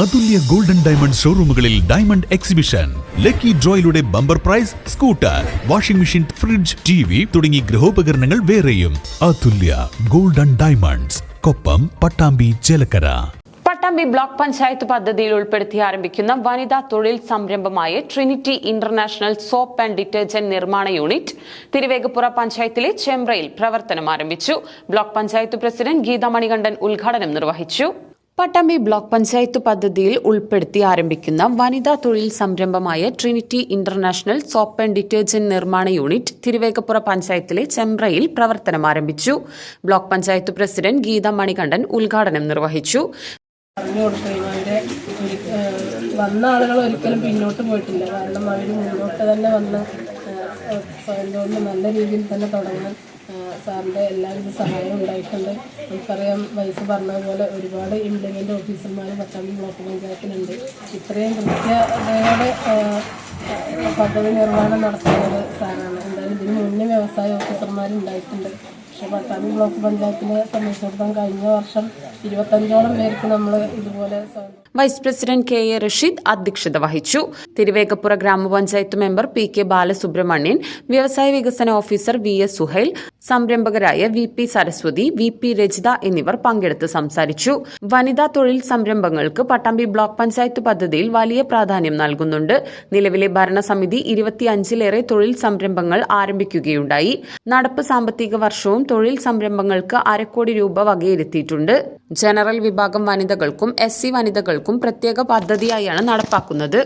അതുല്യ golden diamond ഷോറൂമുകളിൽ diamond exhibition. Lucky ഡ്രോയിലൂടെ bumper prize scooter washing machine fridge T V തുടങ്ങി ഗൃഹോപകരണങ്ങൾ വേറെയും. Athulya golden diamonds Koppam Pattambi Chelakkara. Pattambi block panchayat പദ്ധതിയിൽ ഉൾപ്പെടുത്തി ആരംഭിക്കുന്ന വനിതാ തൊഴിൽ സംരംഭമായ Trinity International soap and detergent നിർമ്മാണ യൂണിറ്റ് തിരുവേഗപ്പുറ പഞ്ചായത്തിലെ ചെമ്പ്രയിൽ പ്രവർത്തനം ആരംഭിച്ചു. ബ്ലോക്ക് പഞ്ചായത്ത് പ്രസിഡന്റ് ഗീത മണികണ്ഠൻ ഉദ്ഘാടനം നിർവഹിച്ചു. പട്ടാമ്പി ബ്ലോക്ക് പഞ്ചായത്ത് പദ്ധതിയിൽ ഉൾപ്പെടുത്തി ആരംഭിക്കുന്ന വനിതാ തൊഴിൽ സംരംഭമായ Trinity International soap and detergent നിർമ്മാണ യൂണിറ്റ് തിരുവേഗപ്പുറ പഞ്ചായത്തിലെ ചെമ്പ്രയിൽ പ്രവർത്തനം ആരംഭിച്ചു. ബ്ലോക്ക് പഞ്ചായത്ത് പ്രസിഡന്റ് ഗീത മണികണ്ഠൻ ഉദ്ഘാടനം നിർവഹിച്ചു. വന്ന ആളുകൾ ഒരിക്കലും പിന്നോട്ട് പോയിട്ടില്ല. കാരണം അവർ മുന്നോട്ട് തന്നെ വന്ന് നല്ല രീതിയിൽ തന്നെ തുടങ്ങാൻ ഏഹ് സാറിന്റെ എല്ലാവിധ സഹായവും ഉണ്ടായിട്ടുണ്ട്. നമുക്കറിയാം വയസ്സ് പറഞ്ഞതുപോലെ ഒരുപാട് ഇംപ്ലിമെന്റ് ഓഫീസർമാർ പട്ടാമ്പി ബ്ലോക്ക് പഞ്ചായത്തിലുണ്ട്. ഇത്രയും കൃത്യതയോടെ പദ്ധതി നിർവഹണം നടത്തുന്നത് സാറാണ്. എന്തായാലും ഇതിന് മുന്നേ വ്യവസായ ഓഫീസർമാരുണ്ടായിട്ടുണ്ട് പക്ഷെ പട്ടാമ്പി ബ്ലോക്ക് പഞ്ചായത്തിനെ സംബന്ധിച്ചിടത്തോളം കഴിഞ്ഞ വർഷം ഇരുപത്തഞ്ചോളം പേർക്ക് നമ്മൾ ഇതുപോലെ vice president K A Rasheed അധ്യക്ഷത വഹിച്ചു. തിരുവേഗപ്പുറ ഗ്രാമപഞ്ചായത്ത് മെമ്പർ പി കെ ബാലസുബ്രഹ്മണ്യൻ വ്യവസായ വികസന officer V S Suhail സംരംഭകരായ V P Saraswathi V P Rajitha എന്നിവർ പങ്കെടുത്ത് സംസാരിച്ചു. വനിതാ തൊഴിൽ സംരംഭങ്ങൾക്ക് പട്ടാമ്പി ബ്ലോക്ക് പഞ്ചായത്ത് പദ്ധതിയിൽ വലിയ പ്രാധാന്യം നൽകുന്നുണ്ട്. നിലവിലെ ഭരണസമിതി ഇരുപത്തിയഞ്ചിലേറെ തൊഴിൽ സംരംഭങ്ങൾ ആരംഭിക്കുകയുണ്ടായി. നടപ്പ് സാമ്പത്തിക വർഷവും തൊഴിൽ സംരംഭങ്ങൾക്ക് അരക്കോടി രൂപ വകയിരുത്തിയിട്ടുണ്ട്. ജനറൽ വിഭാഗം വനിതകൾക്കും എസ് വനിതകൾക്കും പ്രത്യേക പദ്ധതിയായാണ് നടപ്പാക്കുന്നത്.